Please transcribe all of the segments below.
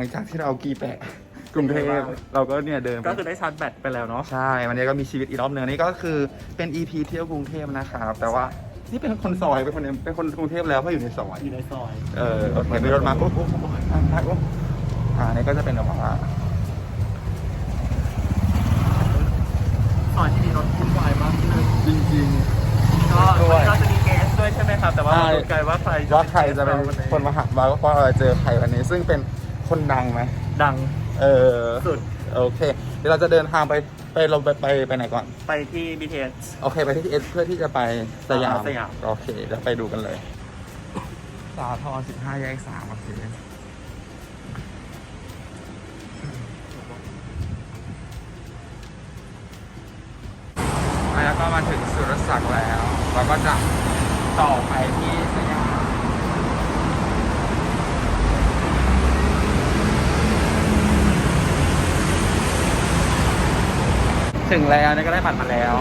หลังจากที่เรากีแปะกรุงเทพเราก็เนี่ยเดินไปก็คือได้ชาร์จแบตไปแล้วเนาะใช่วันนี้ก็มีชีวิตอีกรอบหนึ่งอันนี่ก็คือเป็น EP เที่ยวกรุงเทพนะครับแต่ว่านี่เป็นคนซอยเป็นคนเป็นคนกรุงเทพแล้วเพราะอยู่ในซอยอยู่ในซอยเออโอเคมีรถมาปุ๊บปุ๊บปุ๊บปุ๊บอะไปปุ๊บอ่าอันนี่ก็จะเป็นแบบว่าซอยที่มีรถวุ่นวายมากขึ้นจริงก็ด้วยก็จะมีเกสด้วยใช่ไหมครับแต่ว่าใช่มาดูกันว่าใครๆว่าใครจะเป็นคนมาหาว่าว่าเราจะเจอใครวันนี้ซึ่งเป็น คนดังไหมดังเออสุด โอเค เดี๋ยวเราจะเดินทางไปไปเราไปไปไปไหนก่อน ไปที่ BTS โอเค ไปที่เอสเพื่อที่จะไปสยามอ่าสยาม โอเคเดี๋ยวไปดูกันเลย สาทรสิบห้าแยกสามโอเคแล้วก็มาถึงสุรศักดิ์แล้ว เราก็จะต่อไปที่สยาม ถึงแล้วนี่ก็ได้บัตรมาแล้ว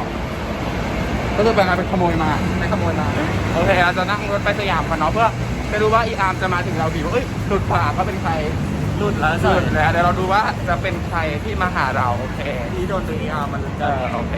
ก็คือเป็นการไปขโมยมาไม่ขโมยมาโอเคเราจะนั่งรถไปสยามกันเนาะเพื่อไปดูว่าอีอาร์มจะมาถึงเรากี่ว่าเอ้ยหลุดป่าเขาเป็นใครหลุดแล้วหลุดแล้วเดี๋ยวเราดูว่าจะเป็นใครที่มาหาเราโอเคที่โดนตัวนี้อามันเออโอเค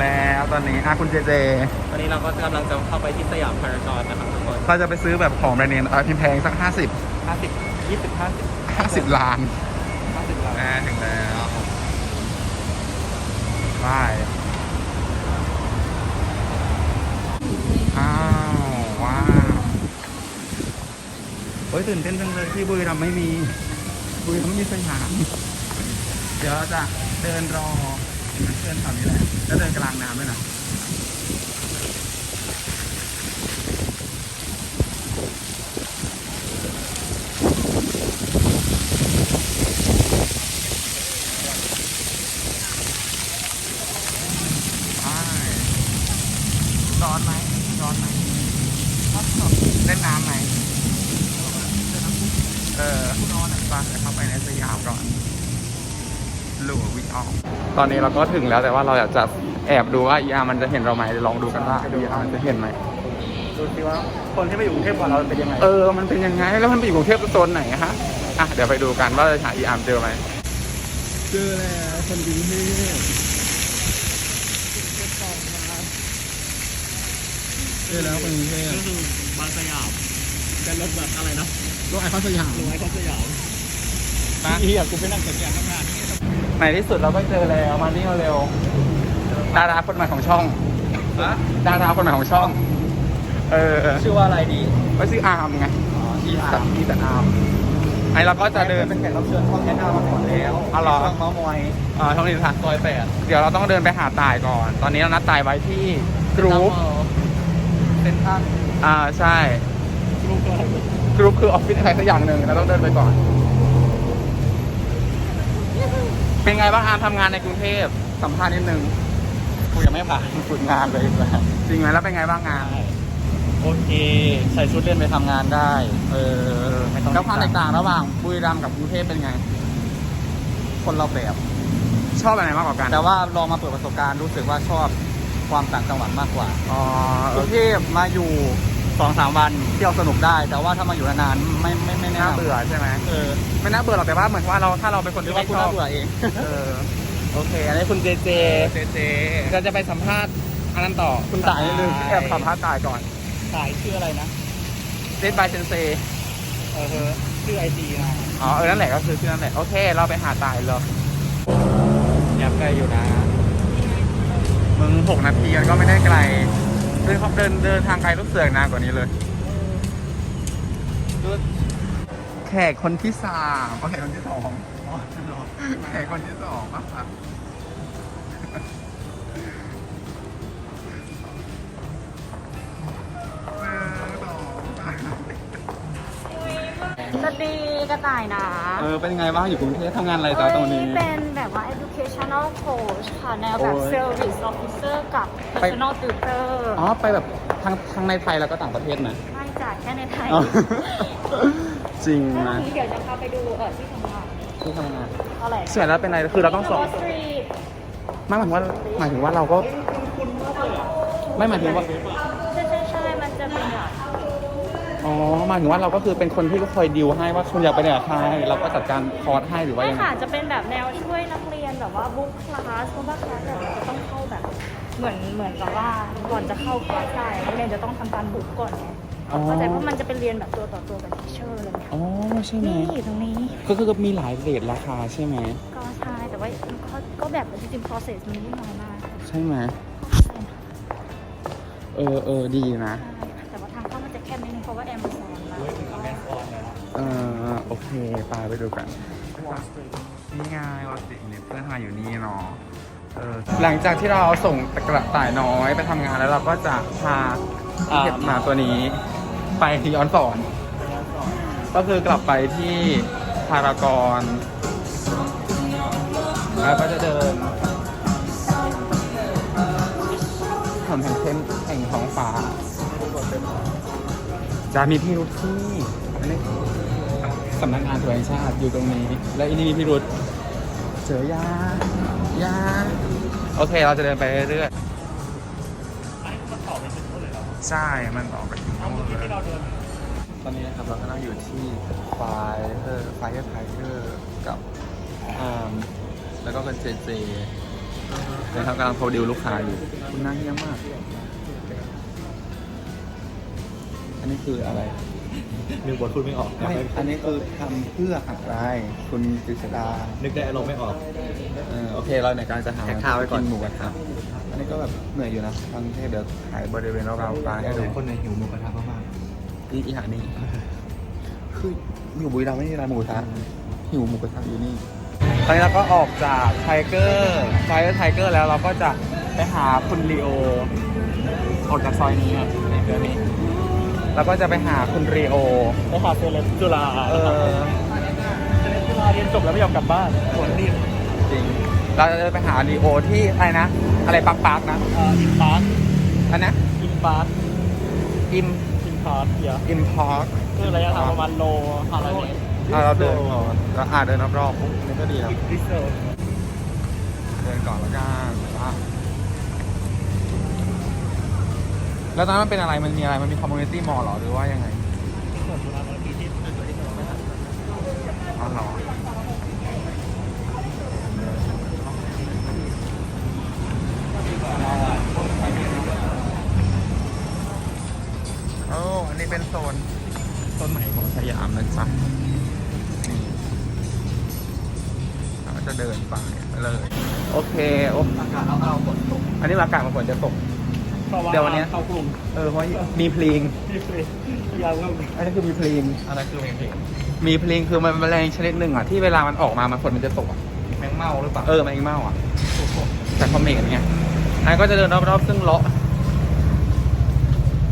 แล้วตอนนี้อะคุณเจเจตอนนี้เราก็กำลังจะเข้าไปที่สยามพารากอนนะครับทุกคนเราจะไปซื้อแบบของแบรนด์เนมเอาพิมพ์แพงสัก 50 50 20 50 50 ล้าน50ล้านแม่ถึงแล้วบายอ้าวว้าวโอ้ยตื่นเต้นจังเลยที่บุรีรัมย์ไม่มีบุรีรัมย์ไม่มีสยาม เดี๋ยวเราจะเดินรอ เพื่อนแถวนี้แหละแล้วเดินกลางน้ำด้วยนะร้อนไหมร้อนไหมเล่นน้ำไหมเออร้อนปะเดี๋ยวเข้าไปในสยามก่อน หลัววิออกตอนนี้เราก็ถึงแล้วแต่ว่าเราอยากจะแอบดูว่าอีอาร์มันจะเห็นเราไหมเดี๋ยวลองดูกันว่าอีอาร์จะเห็นไหมดูสิว่าคนที่มาอยู่กรุงเทพกว่าเราเป็นยังไง เออ มันเป็นยังไง แล้วมันไปอยู่กรุงเทพโซนไหนฮะ อะ เดี๋ยวไปดูกันว่าจะหาอีอาร์มเจอไหมเจอแล้วคนกรุงเทพเจอแล้วคนกรุงเทพก็คือบางสยามเป็นรถแบบอะไรนะรถไอคอนสยามรถไอคอนสยาม นะที่อยากกูไปนั่งสัญญาณทำงานนี่ในที่สุดเราก็เจอแล้วมานี่เร็วดาราคนใหม่ของช่องฮะดาราคนใหม่ของช่อง เออชื่อว่าอะไรดีก็ชื่ออาร์มไงอ๋อที่อาแต่อีแต่อาร์มไอเราก็จะเดินเป็นแขกรับเชิญช่องแอนนามาก่อนแล้วอ๋อเหรอช่องเมาส์มอยอ่าช่องนี้ค่ะซอยแปดเดี๋ยวเราต้องเดินไปหาตายก่อน ตอนนี้เรานัดตายไว้ที่กรุ๊ปเป็นท่านอ่าใช่กรุ๊ปอะไรกรุ๊ปคือออฟฟิศอะไรสักอย่างหนึ่งเราต้องเดินไปก่อน เป็นไงบ้างอาร์มทำงานในกรุงเทพสัมภาษณ์นิดนึงกูยังไม่ผ่านฝึกงานเลยจริงไหมแล้วเป็นไงบ้างงาน โอเค ใส่ชุดเล่นไปทำงานได้ เออไม่ต้องแล้วความแตกต่างระหว่างบุรีรัมย์กับกรุงเทพเป็นไง คนเราแบบ ชอบอะไรมากกว่ากันแต่ว่าลองมาเปิดประสบการณ์รู้สึกว่าชอบความต่างจังหวัดมากกว่าอ๋อกรุงเทพมาอยู่ สองสามวันเที่ยวสนุกได้ แต่ว่าถ้ามาอยู่นานๆไม่ไม่ไม่แนะน่านำเบื่อใช่ไหมเออไม่น่าเบื่อหรอกแต่ว่าเหมือนว่าเราถ้าเราเป็นคนหรือที่ว่าไม่คุณชอน่าบเบื่อเอง เออโอเค อันนี้คุณเจเจเจเจเราจะไปสัมภาษณ์อันนั้นต่อคุณตายนิดนึง แอบสัมภาษณ์ตายก่อนสายชื่ออะไรนะเดนบายเซนเซเออชื่อไอจีนะอ๋อเออนั่นแหละก็คือชื่อนั่นแหละโอเค เราไปหาตายเลยยับไกลอยู่นะมึงหกนาทีมันก็ไม่ได้ไกล เดินเดินเดินทางไกลรู้สึกนานกว่านี้เลย แขกคนที่สามเอาแขกคนที่สองแขกคนที่สองอะ ดีกระต่ายนะเออเป็นยังไงบ้างอยู่กรุงเทพทำงานอะไรจ้าตรงนี้เอ้ยเป็นแบบว่า educational coach ค่ะแนวแบบ โอ้ย service officer กับ personal tutor อ๋อไปแบบทางทางในไทยแล้วก็ต่างประเทศนะใช่จัดแค่ในไทยอ๋อ จริงแล้วนะทีนี้เดี๋ยวจะพาไปดูเออที่ทำงานที่ทำงานอะไรส่วนแล้วเป็นอะไรคือเราต้องสอบสตรีทไม่หมายถึงว่าหมายถึงว่าเราก็ ไม่หมายถึงว่า อ๋อหมายถึงว่าเราก็คือเป็นคนที่คอยดิวให้ว่าคุณอยากไปไหนกับใครเราก็จัดการคอร์สให้หรือว่าไม่ยังไงค่ะจะเป็นแบบแนวช่วยนักเรียนแบบว่าบุ๊กคลาสเพราะว่าคลาสแบบจะต้องเข้าแบบ เหมือนเหมือนกับว่าก่อนจะเข้าคลาสได้นักเรียนจะต้องทำการบุ๊กก่อนไงอ๋อเข้าใจเพราะมันจะเป็นเรียนแบบตัวต่อตัวกับทีเชอร์เลยไงอ๋อใช่ไหมนี่อยู่ตรงนี้ก็คือมีหลายเรทราคาใช่ไหมก็ใช่แต่ว่าก็ก็แบบจริงๆ process มันไม่น้อยมากค่ะใช่ไหมเออเออดีนะ ใช่ มนิดนึงเพราะว่า Amazon มาเออโอเคไปไปดูกัน นี่ไงวอสิเนี่ยเพื่อนมาอยู่นี่เนาะเออหลังจากที่เราส่งตะกระต่ายน้อยไปทำงานแล้วเราก็จะพาเก็บหมาตัวนี้ไปย้อนสอน ก็คือกลับไปที่พารากอนแล้วก็จะเดินถนนแห่งเส้น จะมีพิรุธที่อันนี้สำนักงานตรวจแห่งชาติอยู่ตรงนี้ และอันนี้มีพิรุธเจอยายาโอเคเราจะเดินไปเรื่อยๆใช่ มันต่อไปถึงโน่นเลยตอนนี้นะครับเราก็นั่งอยู่ที่ไฟเออไฟเออร์ไทเกอร์กับอาร์มแล้วก็เป็นเจเจนะครับกำลังโปรดิวลูกค้าอยู่ คุณน่าเยี่ยมมาก อันนี้คืออะไร นึกบทพูดไม่ออกไม่ อันนี้คือทำเพื่ออะไร คุณกฤษดา นึกได้อารมณ์ไม่ออก เออโอเคเราในการจะหาแค่ข้าวไว้ก่อน หมูกระทะอันนี้ก็แบบเหนื่อยอยู่นะทั้งที่เดี๋ยวถ่ายบริเวณรอบๆปลาให้ดู คนในหิวหมูกระทะมากอีอีหานี่ คืออยู่บุรีรัมย์ไม่มีร้านหมูกระทะหิวหมูกระทะอยู่นี่ ตอนนี้เราก็ออกจากไทเกอร์ไฟเออร์ไทเกอร์แล้วเราก็จะไปหาคุณลีโอ ออกจากซอยนี้อะในเดือนนี้ แล้วก็จะไปหาคุณรีโอๆไปหาเซเลบจุฬาเออเซเลบจุฬาเรียนจบแล้วไม่ยอมกลับบ้านผลรีบจริง เราจะไปหาลีโอที่อะไรนะ อะไรปักปักๆนะเอ่ออินพาร์คอันนะอินพาร์คอิมอินพาร์คเดียวอิมพอร์คือระยะทางประมาณโลอะไรเนี่ยเราเดินก่อนเราอ่าเดินรอบๆปุ๊บนี่ก็ดีแล้วดิเซลเดินก่อนแล้วกันว่า แล้วตอนนั้นมันเป็นอะไร มันมีอะไร มันมีคอมมูนิตี้มอลล์หรอ หรือว่ายังไงส่วนจุฬาเป็นปีที่เป็นตัวที่สองไม่ทันอ๋อเหรอโอ้อันนี้เป็นโซนต้นใหม่ของสยามนะจ๊ะนี่เราจะเดินไปเลย โอเค โอ้อากาศเอาๆฝนตกอันนี้อากาศมันฝนจะตก เดี๋ยววันเนี้ย เข้ากรุงเออเพราะมีพลิงที่ฟรียาวมากอันนี้คือมีพลิงอะไรคือเพลงมีพลิงคือมันแมลงชนิดหนึ่งอะที่เวลามันออกมามันฝนมันจะตกอะแมงเม่าหรือเปล่าเออแมงเม่าอะแต่คอมเมนต์ไงอันนก็จะเดินรอบๆซึ่งเลาะ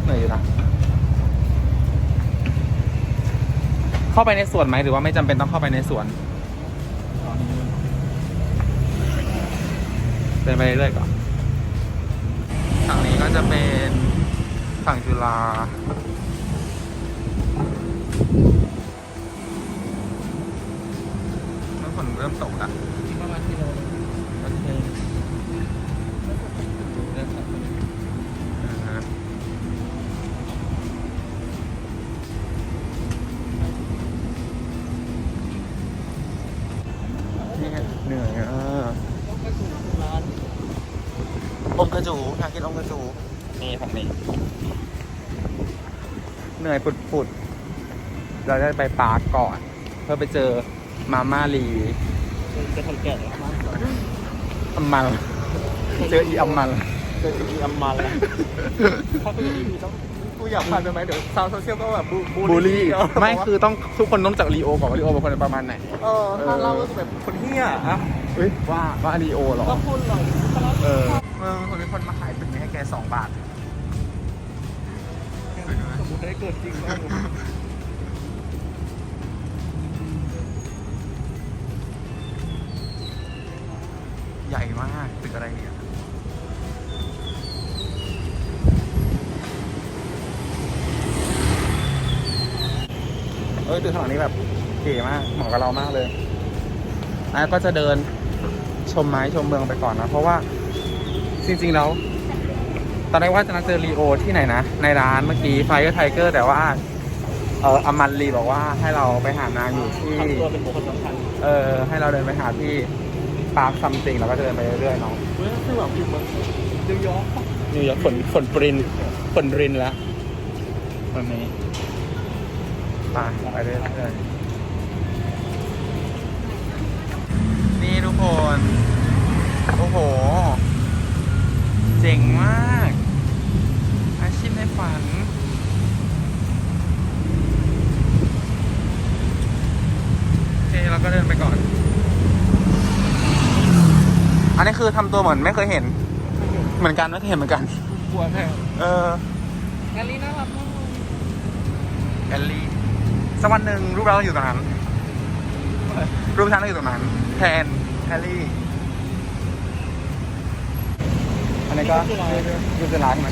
เหนื่อยอยู่นะเข้าไปในสวนไหมหรือว่าไม่จำเป็นต้องเข้าไปในสวนเดินไปเรื่อยๆก่อน ฝั่งนี้ก็จะเป็นฝั่งจุฬาเมื่อฝนเริ่มตกแล้ว กระจูอยากกินอมกระจูนี่ของนี่เหนื่อยปุดๆ เราจะไปปาร์กก่อน เพื่อไปเจอมาม่าลีจะทำแก่มากอัมมัน เจออีอัมมัน เจออีอัมมันแล้วถ้าเป็นอีพีต้อง กูอยากพาไปไหมเดี๋ยวชาวโซเชียลก็แบบบูบูลลี่ไม่คือต้องทุกคนต้องจากลีโอก่อนว่าลีโอเป็นคนประมาณไหนเออถ้าเล่าก็คือแบบคนเฮี้ยอะเฮ้ยว่าว่าลีโอเหรอก็พูดหน่อยเออเออคนเป็นคนมาขายตึกนี้ให้แกสองบาทสมมติได้เกิดจริงก็ใหญ่มากตึกอะไรเนี่ย อตึกข้างหลังนี้แบบเก๋มากเหมาะกับเรามากเลยแล้วก็จะเดินชมไม้ชมเมืองไปก่อนนะ เพราะว่าจริงๆแล้วตอนแรกว่าจะนัดเจอรีโอที่ไหนนะ ในร้านเมื่อกี้ไฟก็ไทเกอร์แต่ว่า เอออามันรีบอกว่าให้เราไปหานางอยู่ที่ทำตัวเป็นบุคคลสำคัญเออให้เราเดินไปหาที่ปาร์คซัมติงแล้วก็เดินไปเรื่อยๆเนาะเว้ยคือแบบอยู่เมืองนิวยอร์กนิวยอร์กฝนฝนปรินฝนรินแล้ววันนี้ ไปไปเรื่อยๆนี่ทุกคน โอ้โห เจ๋งมาก อาชีพในฝัน โอเคเราก็เดินไปก่อน อันนี้คือทำตัวเหมือนไม่เคยเห็น เหมือนกันไม่เคยเห็นเหมือนกัน กลัวแพ้เออแอลลี่น่ารักมาก แอลลี่ สักวันหนึ่งรูปเราต้องอยู่ตรงนั้น รูปฉันต้องอยู่ตรงนั้น แทนแฮร์รี่ อันนี้ก็คือจะร้านใช่ไหม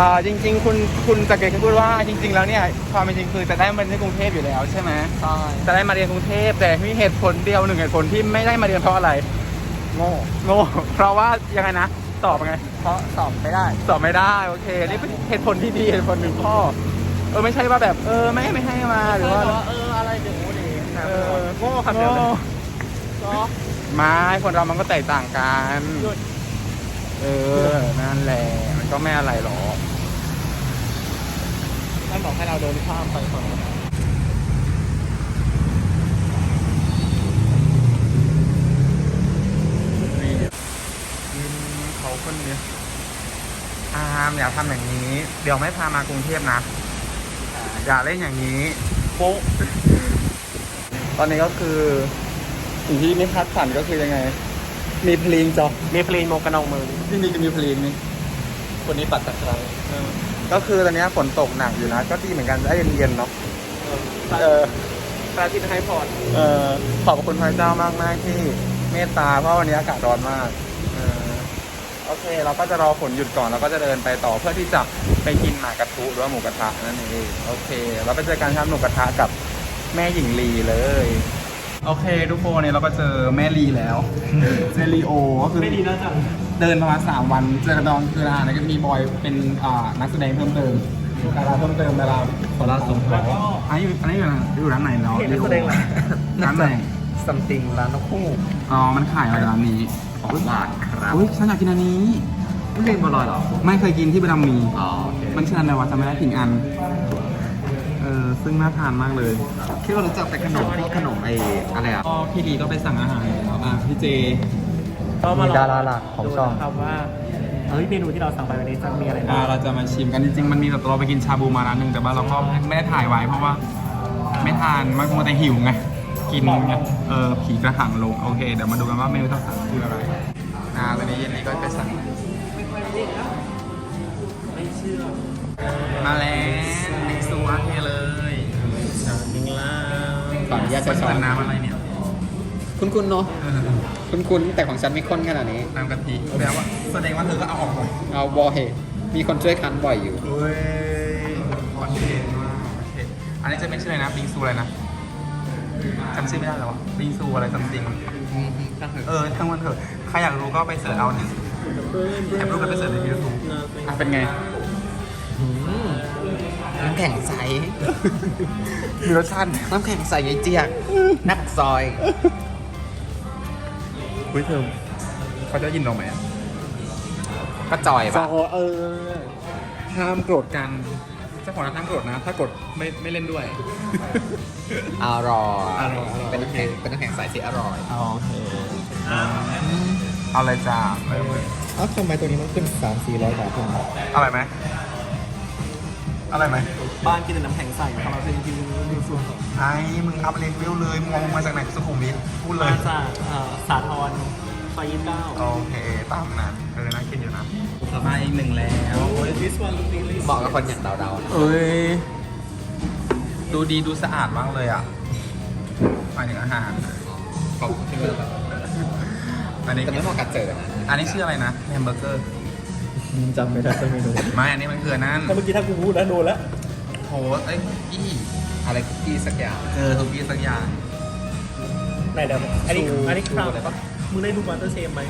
อ่าจริง ๆ คุณคุณจักริดก็พูดว่าจริง ๆ แล้วเนี่ยความเป็นจริงคือจะได้มาเรียนที่กรุงเทพอยู่แล้วใช่ไหมใช่จะได้มาเรียนกรุงเทพแต่มีเหตุผลเดียวหนึ่งเหตุผลที่ไม่ได้มาเรียนเพราะอะไรโง่โง่เพราะว่ายังไงนะตอบยังไงเพราะสอบไม่ได้ตอบไม่ได้ โอเค นี่เป็นเหตุผลที่ดีเหตุผลหนึ่งข้อ เออไม่ใช่ว่าแบบเออไม่ไม่ให้มาหรือว่าเอออะไรเดี๋ยวโอ้ดีเออโง่คำเดียวเลยก็ไม่คนเรามันก็แตกต่างกันหยุดเออนั่นแหละมันก็ไม่อะไรหรอกท่านบอกให้เราเดินข้ามไปฝั่งนู้นนี่กินเขาคนเดียวอามอย่าทำอย่างนี้ เดี๋ยวไม่พามากรุงเทพนะ อย่าเล่นอย่างนี้โป๊ะตอนนี้ก็คือสิ่งที่ไม่คาดฝันก็คือยังไง มีเพลงจอมีเพลงโมกระนองเมืองจริงๆจะมีเพลงนี่คนนี้ปัดตะไคร้ก็คือตอนนี้ฝนตกหนักอยู่นะ ก็ดีเหมือนกันได้เย็นๆเนาะเออพระอาทิตย์ให้พรเออขอบคุณพระเจ้ามากมากๆที่เมตตาเพราะวันนี้อากาศร้อนมากเออ โอเค เราก็จะรอฝนหยุดก่อนแล้วก็จะเดินไปต่อเพื่อที่จะไปกินหมากระทุหรือว่าหมูกระทะนั่นเองโอเค เราไปเจอกันครับหมูกระทะกับแม่หญิงลีเลย โอเค ทุกคนเนี่ยเราก็เจอแม่ลีแล้วเจอลีโอก็คือไม่ดีนะจังเดินประมาณสามวันเจอกันตอนคืออาแล้วก็มีบอยเป็นอ่านักแสดงเพิ่มเติมดาราเพิ่มเติมดาราขอลาสมแล้วก็อันนี้อยู่อันนี้อยู่ร้านอยู่ร้านไหนเนาะเห็นนักแสดงอะไรร้านไหนซัมติงร้านนกคู่อ๋อมันขายอะไรร้านนี้ ของหวานครับอุ้ยฉันอยากกินอันนี้ ไม่เคยมาลอยหรอไม่เคยกินที่บุรีรัมย์มี อ๋อโอเคมันชื่ออะไรวะจำไม่ได้ผิงอัน เออซึ่งน่าทานมากเลย ที่เรารู้จักแต่ขนมพวกขนมไอ้อะไรอะก็พี่ดีก็ไปสั่งอาหารแล้วอะพี่เจ ก็มาลองดาราหลักของช่อง ดูนะครับว่าเฮ้ยเมนูที่เราสั่งไปวันนี้จะมีอะไรอ่าบ้างเราจะมาชิมกันจริงๆ มันมีแบบเราไปกินชาบูมาร้านหนึ่งแต่ว่าเราก็ไม่ได้ถ่ายไว้เพราะว่า ไม่ทานมันมัวแต่หิวไง กินไงเออผีกระหังลง โอเค เดี๋ยวมาดูกันว่าเมนูต้องสั่งคืออะไรอ่าตอนนี้เย็นนี้ก็ไปสั่งไม่เชื่อมาแล้วมิกซูอาเทเลยมิงลาขออนุญาตใช้ช้อนเป็น้ำอะไรเนี่ย คุณคุณเนาะเออคุณคุณแต่ของฉันไม่ข้นขนาดนี้น้ำกะทิแปลว่าแสดงว่าเธอก็เอาออกหมดเอาบอเหตุมีคนช่วยคั้นบ่อยอยู่เฮ้ยคอนเทนต์มากโอเคอันนี้จะเป็นชื่ออะไรนะบิงซูอะไรนะ จำชื่อไม่ได้แล้วอะบิงซูอะไรซัมติงเออทั้งวันเถอะใครอยากรู้ก็ไปเสิร์ชเอานะแอบรูปแล้วไปเสิร์ชในยูทูบอะเป็นไงน้ำแข็งใส มีรสชาติน้ำแข็งใสยายเจียก นักซอยอุ้ยเธอเขาจะยินเราไหมอะก็จอยซปะอเออห้ามโกรธกันเจ้าของร้านห้ามโกรธนะ ถ้าโกรธไม่ไม่เล่นด้วย อร่อยอร่อยอร่อยเป็นน้ำแข็งเป็นน้ำแข็งใสที่อร่อย โอเคเอาเลยจ้าเริ่มเลยเอ้าทำไมตัวนี้มันขึ้นสามสี่ร้อยบาทอร่อยไหมอร่อยไหมบ้านกินแต่น้ำแข็งใสของเราเป็นกินมิวซูไอ้มึงอัพเลเวลเลยมึงเอามาจากไหนสุขุมวิทพูดเลยมาจากเอ่อสาทรซอยยี่สิบเก้าโอเคตามนั้นเออน่ากินอยู่นะมาอีกหนึ่งแล้วโอ้ย this one look really เหมาะกับคนอย่างเราๆนะเอ้ย ดูดีดูสะอาดมากเลยอะหมายถึงอาหาร ขอบคุณที่เลือกอันนี้แต่ไม่เหมาะกับเจอนะอันนี้ชื่ออะไรนะแฮมเบอร์เกอร์จำไม่ได้จะไม่รู้ไม่อันนี้มันคือนั่นถ้าเมื่อกี้ถ้ากูพูดแล้วโดนแล้วโหเอ้ยอีอะไรคุกกี้สักอย่างเออทุกที่สักอย่างไหนเดี๋ยวอันนี้อันนี้คราวอะไรปะมึงได้ดูมาสเตอร์เชฟไหม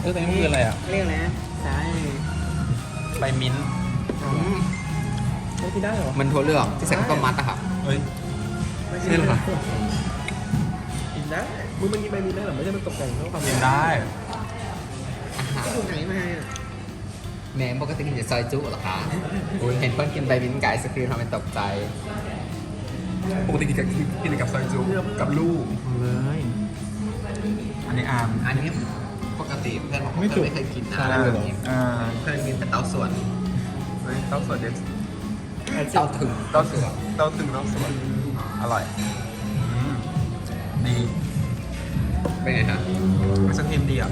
เออแต่นี่คืออะไรอะเรียกอะไรนะใช่ใบมิ้นท์ ไม่กินได้เหรอ มันถั่วเหลืองที่ใส่ข้าวต้มมัดอะครับเฮ้ย ไม่ใช่เหรอ กินได้มึงมันกินใบมีได้เหรอ ไม่ใช่มันตกแต่งเท่าความกินได้อาหารถูกไหนมาแหนมปกติกินแต่ซอยจุเหรอคะเห็นเพื่อนกินใบบินไก่สครีมทำเป็นตกใจปกติกินกับกินกับซอยจุกับลูกเลย อันนี้อาร์มอันนี้ปกติเพื่อนบอกว่าไม่เพื่จุอนไม่เคยกินนะใช่เรื่องนี้อ่าเพื่อนกินแต่เต้าส่วน เฮ้ยเต้าสดเด็ดเต้าถึงเต้าสดเต้าถึงเต้าสดอร่อยอืมดีเป็นไงฮะไอศครีมดีอะ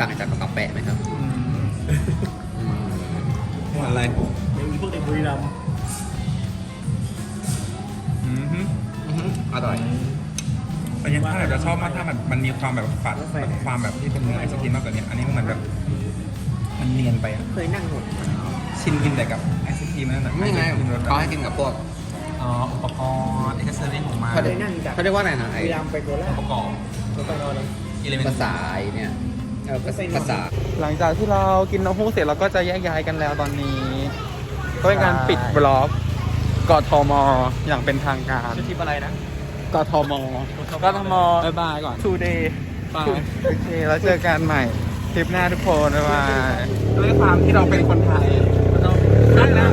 ต่างจากกระเป๋าแปะไหมครับอืมอืมเหมือนอะไรยังมีพวกเด็กบุรีรัมย์อืมฮึอื้อหืออร่อยแต่ยังถ้าแบบจะชอบมากถ้าแบบมันมีความแบบฝัดแบบความแบบที่เป็นเนื้อไอศครีมมากกว่านี้อันนี้มันเหมือนแบบ มันเนียนไปอะเคยนั่งหมดชินกินแต่กับไอศครีมนั่นแหละไม่ไงศครีมรสเขาให้กินกับพวกอ๋ออุปกรณ์อิเซอรี่ของมันเขาเรียกเขาเรียกว่าอะไรนะไอ้บุรีรัมย์ไปโคราชอุปกรณ์ตัวไปนอนเลยอิเลเมนภาษาไอ้เนี่ยเออภาษาภาษา หลังจากที่เรากินน้ำพุเสร็จเราก็จะแยกย้ายกันแล้วตอนนี้ ก็เป็นการปิดบล็อกกทมอย่างเป็นทางการชื่อทริปอะไรนะกทมกทมบายบายก่อน today บายโอเคแล้วเจอกันใหม่ คลิปหน้าทุกคนบ๊ายบาย ด้วยความที่เราเป็นคนไทยเรานั่นนะ